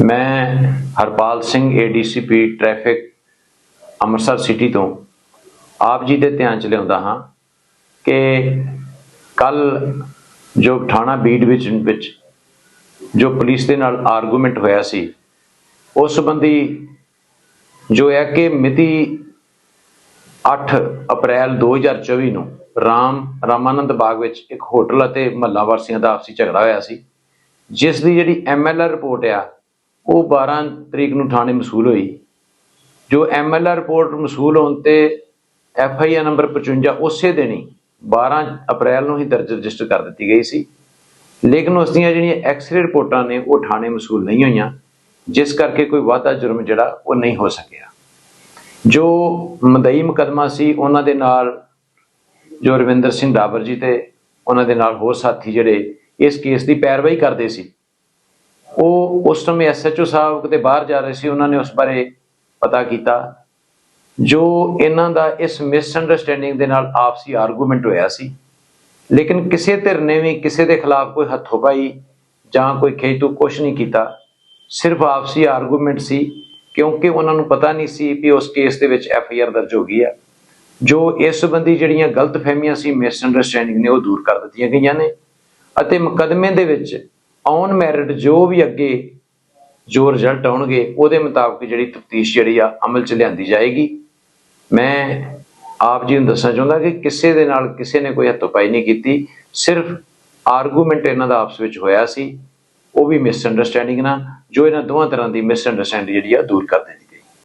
ਮੈਂ Harpal Singh ADCP traffic Amritsar city ਤੋਂ ਆਪ ਜੀ ਦੇ ਧਿਆਨ ਚ ਲਿਆਉਂਦਾ ਹਾਂ ਕਿ ਕੱਲ ਜੋ ਥਾਣਾ ਬੀਟ ਵਿੱਚ ਵਿੱਚ ਜੋ ਪੁਲਿਸ ਦੇ ਨਾਲ ਆਰਗੂਮੈਂਟ ਹੋਇਆ ਸੀ, ਉਸ ਸੰਬੰਧੀ ਜੋ ਹੈ ਕਿ ਮਿਤੀ 8 ਅਪ੍ਰੈਲ 2024 ਨੂੰ ਰਾਮ, ਰਾਮਾਨੰਦ ਬਾਗ ਵਿੱਚ ਇੱਕ ਹੋਟਲ ਅਤੇ ਮਹੱਲਾ ਵਾਸੀਆਂ ਦਾ ਆਪਸੀ ਝਗੜਾ ਹੋਇਆ ਸੀ, ਜਿਸ ਦੀ ਜਿਹੜੀ ਐਮਐਲਆਰ ਰਿਪੋਰਟ ਆ ਉਹ 12 ਤਰੀਕ ਨੂੰ ਥਾਣੇ ਮਸੂਲ ਹੋਈ। ਜੋ ਐਮਐਲਆਰ ਰਿਪੋਰਟ ਮਸੂਲ ਹੋਣ ਤੇ ਐਫਆਈਆਰ ਨੰਬਰ 55 ਉਸੇ ਦਿਨ ਹੀ 12 ਅਪ੍ਰੈਲ ਨੂੰ ਹੀ ਦਰਜ ਰਜਿਸਟਰ ਕਰ ਦਿੱਤੀ ਗਈ ਸੀ। ਲੇਕਿਨ ਉਸ ਦੀਆਂ ਜਿਹੜੀਆਂ ਐਕਸ-ਰੇ ਰਿਪੋਰਟਾਂ ਨੇ, ਉਹ ਥਾਣੇ ਮਸੂਲ ਨਹੀਂ ਹੋਈਆਂ, ਜਿਸ ਕਰਕੇ ਕੋਈ ਵਾਧਾ ਜੁਰਮ ਜਿਹੜਾ, ਉਹ ਨਹੀਂ ਹੋ ਸਕਿਆ। ਜੋ ਮਦਈ ਮੁਕਦਮਾ ਸੀ, ਉਹਨਾਂ ਦੇ ਨਾਲ ਜੋ ਰਵਿੰਦਰ ਸਿੰਘ ਡਾਬਰ ਜੀ ਤੇ ਉਹਨਾਂ ਦੇ ਨਾਲ ਹੋਰ ਸਾਥੀ ਜਿਹੜੇ ਇਸ ਕੇਸ ਦੀ ਪੈਰਵਾਈ ਕਰਦੇ ਸੀ ਉਹ ਉਸ ਸਮੇਂ ਐਸਐਚਓ ਸਾਹਿਬ ਕਿਤੇ ਬਾਹਰ ਜਾ ਰਹੇ ਸੀ, ਉਹਨਾਂ ਨੇ ਉਸ ਬਾਰੇ ਪਤਾ ਕੀਤਾ, ਜੋ ਇਹਨਾਂ ਦਾ ਇਸ ਮਿਸਅੰਡਰਸਟੈਂਡਿੰਗ ਦੇ ਨਾਲ ਆਪਸੀ ਆਰਗੂਮੈਂਟ ਹੋਇਆ ਸੀ। ਲੇਕਿਨ ਕਿਸੇ ਧਿਰ ਨੇ ਵੀ ਕਿਸੇ ਦੇ ਖਿਲਾਫ ਕੋਈ ਹੱਥੋਂ ਪਾਈ ਜਾਂ ਕੋਈ ਖੇਤੂ ਕੁਛ ਨਹੀਂ ਕੀਤਾ, ਸਿਰਫ ਆਪਸੀ ਆਰਗੂਮੈਂਟ ਸੀ, ਕਿਉਂਕਿ ਉਹਨਾਂ ਨੂੰ ਪਤਾ ਨਹੀਂ ਸੀ ਕਿ ਉਸ ਕੇਸ ਦੇ ਵਿੱਚ ਐਫ ਆਈ ਆਰ ਦਰਜ ਹੋ ਗਈ ਹੈ ਜੋ ਇਸ ਸੰਬੰਧੀ ਜਿਹੜੀਆਂ ਗਲਤਫਹਿਮੀਆਂ ਸੀ ਮਿਸਅੰਡਰਸਟੈਂਡਿੰਗ ਨੇ, ਉਹ ਦੂਰ ਕਰ ਦਿੱਤੀਆਂ ਗਈਆਂ ਨੇ ਅਤੇ ਮੁਕਦਮੇ ਦੇ ਵਿੱਚ ਔਨ ਮੈਰਿਟ ਜੋ ਵੀ ਅੱਗੇ ਜੋ ਰਿਜ਼ਲਟ ਆਉਣਗੇ, ਉਹਦੇ ਮੁਤਾਬਕ ਜਿਹੜੀ ਤਫਤੀਸ਼ ਜਿਹੜੀ ਆ ਅਮਲ ਚ ਲਿਆਂਦੀ ਜਾਏਗੀ। ਮੈਂ ਆਪ ਜੀ ਨੂੰ ਦੱਸਣਾ ਚਾਹੁੰਦਾ ਕਿ ਕਿਸੇ ਦੇ ਨਾਲ ਕਿਸੇ ਨੇ ਕੋਈ ਹੱਥੋਪਾਈ ਨਹੀਂ ਕੀਤੀ। ਸਿਰਫ ਆਰਗੂਮੈਂਟ ਇਹਨਾਂ ਦਾ ਆਪਸ ਵਿੱਚ ਹੋਇਆ ਸੀ। ਉਹ ਵੀ ਮਿਸਅੰਡਰਸਟੈਂਡਿੰਗ ਨਾਲ, ਜੋ ਇਹਨਾਂ ਦੋਵਾਂ ਤਰ੍ਹਾਂ ਦੀ ਮਿਸਅੰਡਰਸਟੈਂਡਿੰਗ ਜਿਹੜੀ ਆ ਦੂਰ ਕਰ ਦਿੱਤੀ।